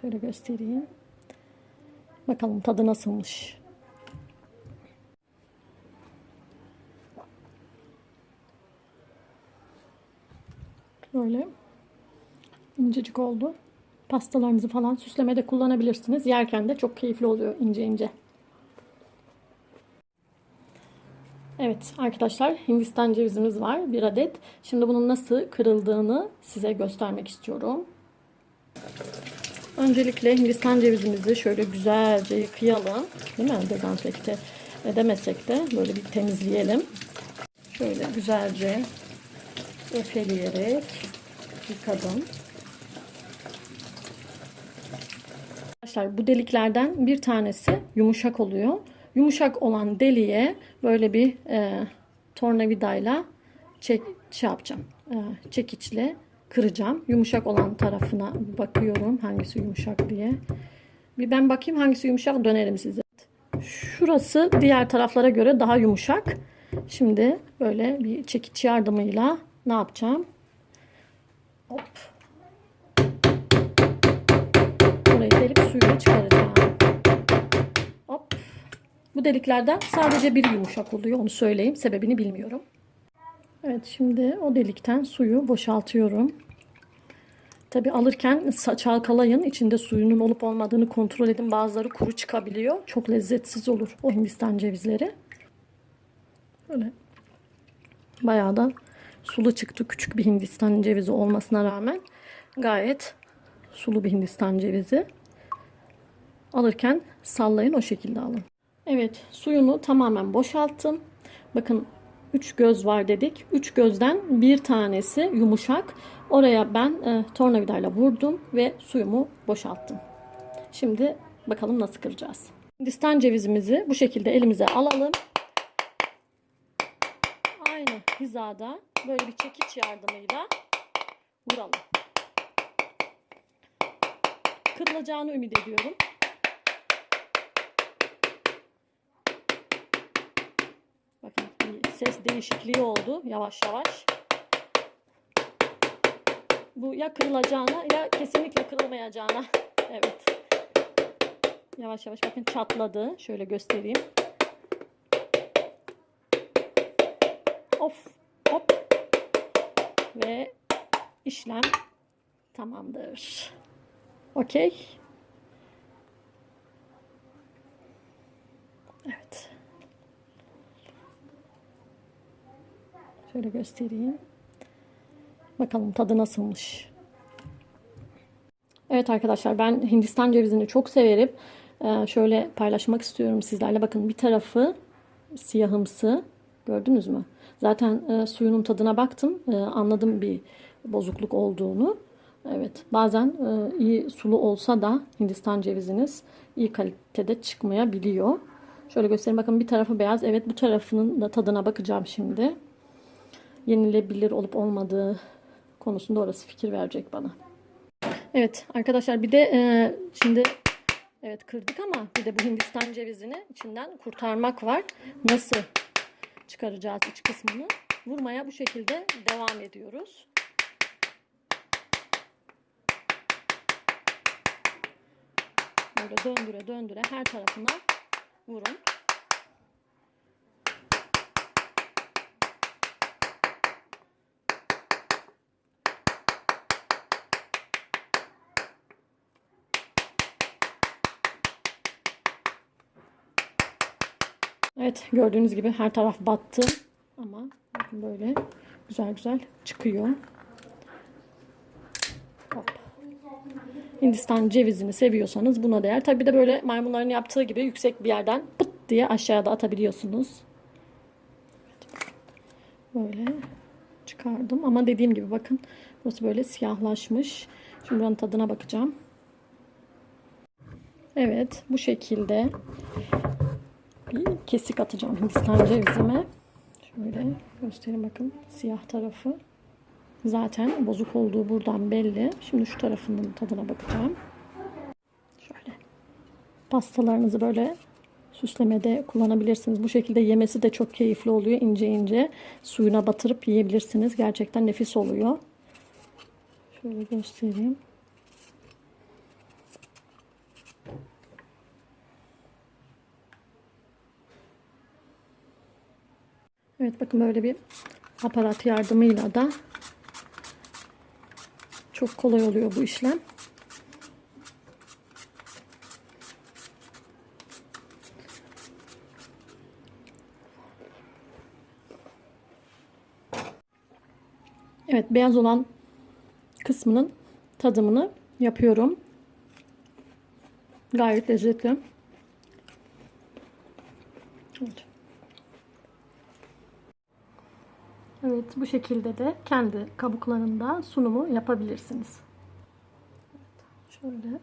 Şöyle göstereyim. Bakalım tadı nasılmış. Böyle incecik oldu. Pastalarınızı falan süslemede kullanabilirsiniz. Yerken de çok keyifli oluyor ince ince. Evet arkadaşlar Hindistan cevizimiz var bir adet. Şimdi bunun nasıl kırıldığını size göstermek istiyorum. Öncelikle Hindistan cevizimizi şöyle güzelce yıkayalım. Değil mi? Dezenfekte edemesek de böyle bir temizleyelim. Şöyle güzelce efeleyerek yıkadım. Arkadaşlar bu deliklerden bir tanesi yumuşak oluyor. Yumuşak olan deliğe böyle bir e, tornavidayla çek, şey yapacağım. E, çekiçle kıracağım. Yumuşak olan tarafına bakıyorum hangisi yumuşak diye. Bir ben bakayım hangisi yumuşak dönerim size. Şurası diğer taraflara göre daha yumuşak. Şimdi böyle bir çekiç yardımıyla ne yapacağım? Hop. Burayı delip suyunu çıkaracağım. Hop. Bu deliklerden sadece biri yumuşak oluyor. Onu söyleyeyim. Sebebini bilmiyorum. Evet şimdi o delikten suyu boşaltıyorum. Tabi alırken çalkalayın. içinde suyunun olup olmadığını kontrol edin. Bazıları kuru çıkabiliyor. Çok lezzetsiz olur o Hindistan cevizleri. Böyle bayağı da sulu çıktı. Küçük bir Hindistan cevizi olmasına rağmen gayet sulu bir Hindistan cevizi. Alırken sallayın o şekilde alın. Evet suyunu tamamen boşalttım. Bakın 3 göz var dedik. 3 gözden bir tanesi yumuşak. Oraya ben e, tornavidayla vurdum ve suyumu boşalttım. Şimdi bakalım nasıl kıracağız. Hindistan cevizimizi bu şekilde elimize alalım. Aynı hizada böyle bir çekiç yardımıyla vuralım. Kırılacağını ümit ediyorum. Bakın ses değişikliği oldu yavaş yavaş. Bu ya kırılacağına ya kesinlikle kırılmayacağına. Evet. Yavaş yavaş bakın çatladı. Şöyle göstereyim. Of. Hop. Ve işlem tamamdır. Okey. Evet. Şöyle göstereyim. Bakalım tadı nasılmış. Evet arkadaşlar ben Hindistan cevizini çok severim. Ee, şöyle paylaşmak istiyorum sizlerle. Bakın bir tarafı siyahımsı. Gördünüz mü? Zaten e, suyunun tadına baktım. E, anladım bir bozukluk olduğunu. Evet bazen e, iyi sulu olsa da Hindistan ceviziniz iyi kalitede çıkmayabiliyor. Şöyle göstereyim bakın bir tarafı beyaz. Evet bu tarafının da tadına bakacağım şimdi. Yenilebilir olup olmadığı konusunda orası fikir verecek bana. Evet arkadaşlar bir de e, şimdi evet kırdık ama bir de bu Hindistan cevizini içinden kurtarmak var. Nasıl çıkaracağız iç kısmını? Vurmaya bu şekilde devam ediyoruz. Böyle döndüre döndüre her tarafına vurun. Evet gördüğünüz gibi her taraf battı ama böyle güzel güzel çıkıyor. Hop. Hindistan cevizini seviyorsanız buna değer. Tabi de böyle maymunların yaptığı gibi yüksek bir yerden pıt diye aşağıda atabiliyorsunuz. Böyle çıkardım ama dediğim gibi bakın burası böyle siyahlaşmış. Şimdi buranın tadına bakacağım. Evet bu şekilde bir kesik atacağım Hindistan cevizime. Şöyle göstereyim bakın siyah tarafı. Zaten bozuk olduğu buradan belli. Şimdi şu tarafının tadına bakacağım. Şöyle. Pastalarınızı böyle süslemede kullanabilirsiniz. Bu şekilde yemesi de çok keyifli oluyor. ince ince suyuna batırıp yiyebilirsiniz. Gerçekten nefis oluyor. Şöyle göstereyim. Evet bakın böyle bir aparat yardımıyla da çok kolay oluyor bu işlem. Evet beyaz olan kısmının tadımını yapıyorum. Gayet lezzetli. Evet. Evet bu şekilde de kendi kabuklarında sunumu yapabilirsiniz. Evet, şöyle